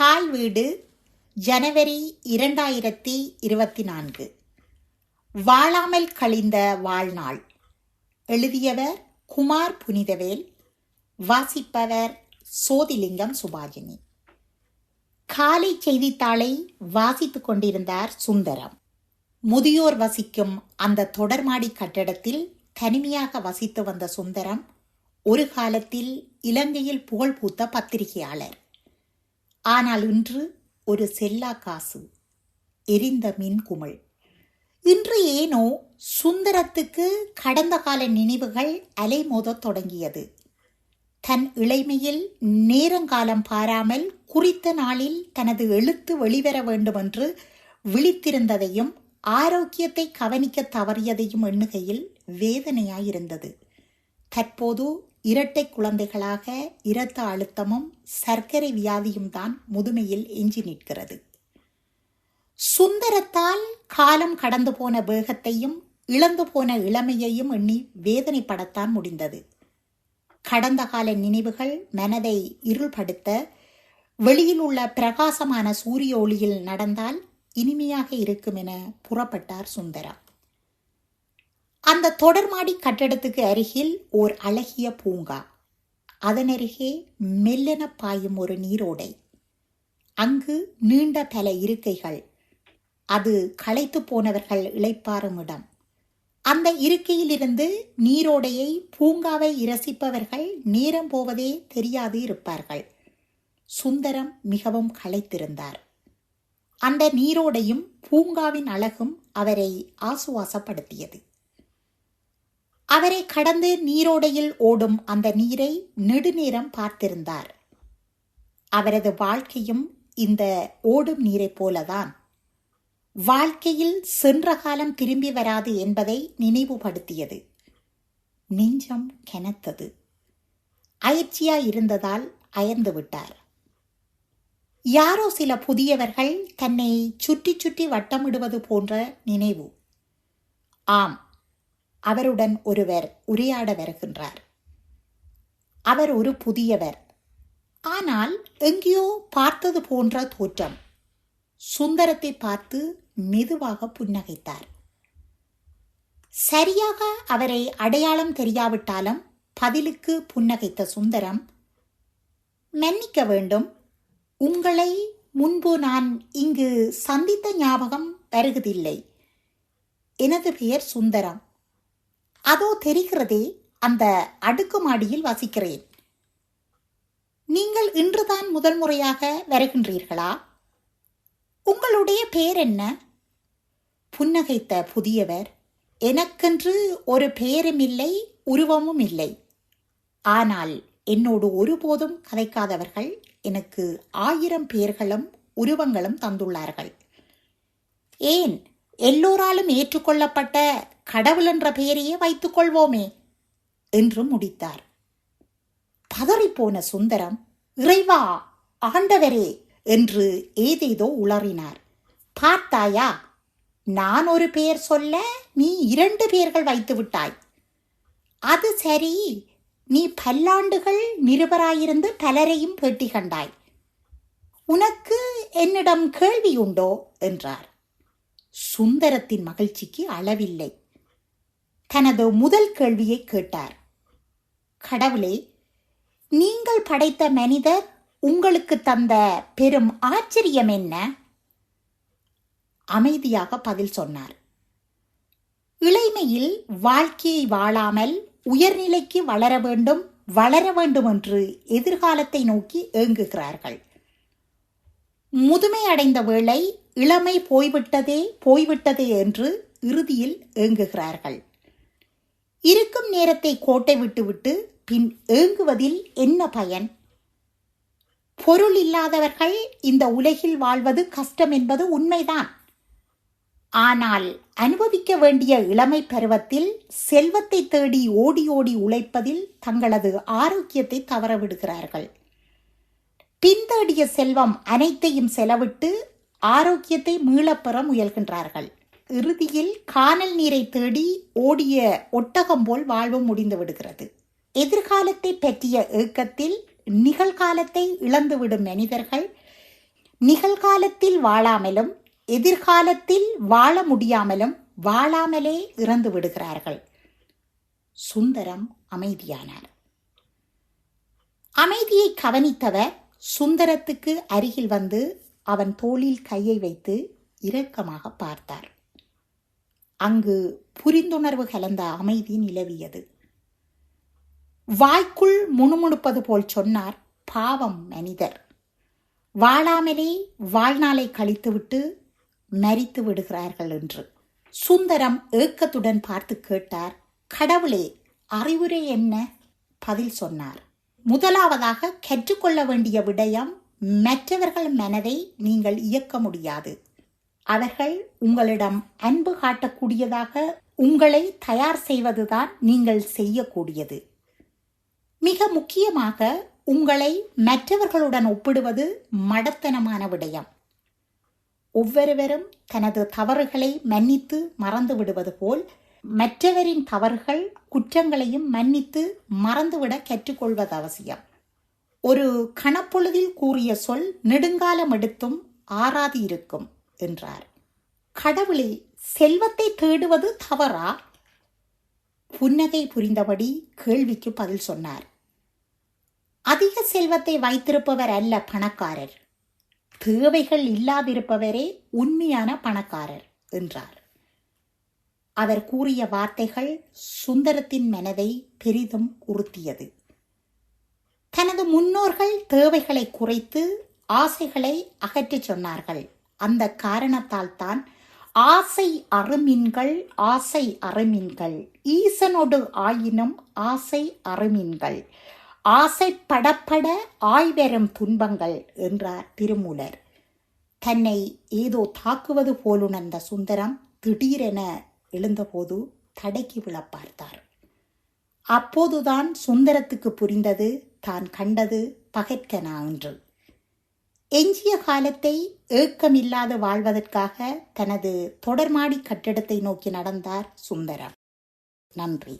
தாய் வீடு ஜனவரி இரண்டாயிரத்தி இருபத்தி நான்கு வாழாமல் கழிந்த வாழ்நாள். எழுதியவர் குமார் புனிதவேல் வாசிப்பவர் சோதிலிங்கம் சுபாஜினி. காலை செய்தித்தாளை வாசித்துக் கொண்டிருந்தார் சுந்தரம். முதியோர் வசிக்கும் அந்த தொடர்மாடி கட்டடத்தில் தனிமையாக வசித்து வந்த சுந்தரம் ஒரு காலத்தில் இலங்கையில் புகழ் பூத்த பத்திரிகையாளர். ஆனால் இன்று ஒரு செல்லா காசு எரிந்த மின்குமிழ் இன்று ஏனோ சுந்தரத்துக்கு கடந்த கால நினைவுகள் அலைமோதத் தொடங்கியது. தன் இளைமையில் நேரங்காலம் பாராமல் குறித்த நாளில் தனது எழுத்து வெளிவர வேண்டுமென்று விழித்திருந்ததையும் ஆரோக்கியத்தை கவனிக்க தவறியதையும் எண்ணுகையில் வேதனையாயிருந்தது. தற்போது இரட்டை குழந்தைகளாக இரத்த அழுத்தமும் சர்க்கரை வியாதியும் தான் முதுமையில் எஞ்சி நிற்கிறது. சுந்தரத்தால் காலம் கடந்து போன வேகத்தையும் இழந்து போன இளமையையும் எண்ணி வேதனைப்படத்தான் முடிந்தது. கடந்த கால நினைவுகள் மனதை இருள்படுத்த வெளியில் உள்ள பிரகாசமான சூரிய ஒளியில் நடந்தால் இனிமையாக இருக்கும் என புறப்பட்டார் சுந்தரம். அந்த தொடர்மாடி கட்டடத்துக்கு அருகில் ஓர் அழகிய பூங்கா. அதனருகே மெல்லென பாயும் ஒரு நீரோடை. அங்கு நீண்ட பல இருக்கைகள். அது களைத்து போனவர்கள் இழைப்பாரும் இடம். அந்த இருக்கையிலிருந்து நீரோடையை பூங்காவை இரசிப்பவர்கள் நேரம் போவதே தெரியாது இருப்பார்கள். சுந்தரம் மிகவும் களைத்திருந்தார். அந்த நீரோடையும் பூங்காவின் அழகும் அவரை ஆசுவாசப்படுத்தியது. அவரை கடந்து நீரோடையில் ஓடும் அந்த நீரை நெடுநேரம் பார்த்திருந்தார். அவரது வாழ்க்கையும் இந்த ஓடும் நீரைப் போலதான். வாழ்க்கையில் சென்ற காலம் திரும்பி வராது என்பதை நினைவுபடுத்தியது. நெஞ்சம் கெனத்தது. அயற்சியா இருந்ததால் அயர்ந்து விட்டார். யாரோ சில புதியவர்கள் தன்னை சுற்றி சுற்றி வட்டமிடுவது போன்ற நினைவு. ஆம் அவருடன் ஒருவர் உரையாட வருகின்றார். அவர் ஒரு புதியவர். ஆனால் எங்கேயோ பார்த்தது போன்ற தோற்றம். சுந்தரத்தை பார்த்து மெதுவாக புன்னகைத்தார். சரியாக அவரை அடையாளம் தெரியாவிட்டாலும் பதிலுக்கு புன்னகைத்த சுந்தரம் மன்னிக்க வேண்டும். உங்களை முன்பு நான் இங்கு சந்தித்த ஞாபகம் வருகதில்லை எனது பெயர் சுந்தரம். அதோ தெரிகிறதே அந்த அடுக்குமாடியில் வசிக்கிறேன். நீங்கள் இன்றுதான் முதல் முறையாக வருகின்றீர்களா? உங்களுடைய பெயர் என்ன புன்னகைத்த புதியவர் எனக்கென்று ஒரு பெயரும் இல்லை உருவமும் இல்லை. ஆனால் என்னோடு ஒருபோதும் கதைக்காதவர்கள் எனக்கு ஆயிரம் பெயர்களும் உருவங்களும் தந்துள்ளார்கள். ஏன் எல்லோராலும் ஏற்றுக்கொள்ளப்பட்ட கடவுள் என்ற பெயரையே வைத்துக் கொள்வோமே என்று முடித்தார். பதறிப்போன சுந்தரம் இறைவா ஆண்டவரே என்று ஏதேதோ உளறினார். பார்த்தாயா நான் ஒரு பெயர் சொல்ல நீ இரண்டு பெயர்கள் வைத்து விட்டாய். அது சரி நீ பல்லாண்டுகள் நிருபராயிருந்து பலரையும் பேட்டி கண்டாய். உனக்கு என்னிடம் கேள்வி உண்டோ? என்றார். சுந்தரத்தின் மகிழ்ச்சிக்கு அளவில்லை. தனது முதல் கேள்வியை கேட்டார். கடவுளே நீங்கள் படைத்த மனிதர் உங்களுக்கு தந்த பெரும் ஆச்சரியம் என்ன? அமைதியாக பதில் சொன்னார். இளைமையில் வாழ்க்கையை வாழாமல் உயர்நிலைக்கு வளர வேண்டும் வளர வேண்டும் என்று எதிர்காலத்தை நோக்கி ஏங்குகிறார்கள். முதுமை அடைந்த வேளை இளமை போய்விட்டதே போய்விட்டதே என்று இறுதியில் ஏங்குகிறார்கள். இருக்கும் நேரத்தை கோட்டை விட்டுவிட்டு பின் ஏங்குவதில் என்ன பயன்? பொருள் இல்லாதவர்கள் இந்த உலகில் வாழ்வது கஷ்டம் என்பது உண்மைதான். ஆனால் அனுபவிக்க வேண்டிய இளமை பருவத்தில் செல்வத்தை தேடி ஓடி ஓடி உழைப்பதில் தங்களது ஆரோக்கியத்தை தவறவிடுகிறார்கள். பின்தேடிய செல்வம் அனைத்தையும் செலவிட்டு ஆரோக்கியத்தை மீளப்பெற முயல்கின்றார்கள். இறுதியில் கானல் நீரை தேடி ஓடிய ஒட்டகம் போல் வாழ்வு முடிந்து விடுகிறது. எதிர்காலத்தை பற்றிய ஏக்கத்தில் நிகழ்காலத்தை இழந்துவிடும் மனிதர்கள் நிகழ்காலத்தில் வாழாமலும் எதிர்காலத்தில் வாழ முடியாமலும் வாழாமலே இறந்து விடுகிறார்கள். சுந்தரம் அமைதியானார். அமைதியை கவனித்தவர் சுந்தரத்துக்கு அருகில் வந்து அவன் தோளில் கையை வைத்து இரக்கமாக பார்த்தார். அங்கு புரிந்துணர்வு கலந்த அமைதி நிலவியது. வாய்க்குள் முணுமுணுப்பது போல் சொன்னார் பாவம் மனிதர். வாழாமலே வாழ்நாளை கழித்துவிட்டு மரித்து விடுகிறார்கள் என்று. சுந்தரம் ஏக்கத்துடன் பார்த்து கேட்டார் கடவுளே அறிவுரை என்ன? பதில் சொன்னார் முதலாவதாக கற்றுக்கொள்ள வேண்டிய விடயம் மற்றவர்கள் மனதை நீங்கள் இயக்க முடியாது. அவர்கள் உங்களிடம் அன்பு காட்டக்கூடியதாக உங்களை தயார் செய்வதுதான் நீங்கள் செய்யக்கூடியது. மிக முக்கியமாக உங்களை மற்றவர்களுடன் ஒப்பிடுவது மடத்தனமான விடயம். ஒவ்வொருவரும் தனது தவறுகளை மன்னித்து மறந்து விடுவது போல் மற்றவரின் தவறுகள் குற்றங்களையும் மன்னித்து மறந்துவிட கற்றுக்கொள்வது அவசியம். ஒரு கணப்பொழுதில் கூறிய சொல் நெடுங்காலம் எடுத்தும் ஆறாது இருக்கும் என்றார். கடவுளே செல்வத்தை தேடுவது தவறா? புன்னகை புரிந்தபடி கேள்விக்கு பதில் சொன்னார். அதிக செல்வத்தை வைத்திருப்பவர் அல்ல பணக்காரர். தேவைகள் இல்லாதிருப்பவரே உண்மையான பணக்காரர் என்றார். அவர் கூறிய வார்த்தைகள் சுந்தரத்தின் மனதை பெரிதும் உறுத்தியது. தனது முன்னோர்கள் தேவைகளை குறைத்து ஆசைகளை அகற்றிச் சொன்னார்கள். அந்த காரணத்தால் தான் ஆசை அருமின்கள் ஆசை அருமின்கள். ஈசனோடு ஆயினும் ஆசை அருமின்கள். ஆசை படப்பட ஆய்வரும் துன்பங்கள் என்றார் திருமூலர். தன்னை ஏதோ தாக்குவது போலுணர்ந்த சுந்தரம் திடீரென எழுந்தபோது தடைக்கு விழ பார்த்தார். அப்போதுதான் சுந்தரத்துக்கு புரிந்தது தான் கண்டது பகற்கனா என்று எஞ்சிய காலத்தை ஏக்கமில்லாது வாழ்வதற்காக தனது தொடர்மாடி கட்டிடத்தை நோக்கி நடந்தார் சுந்தரம். நன்றி.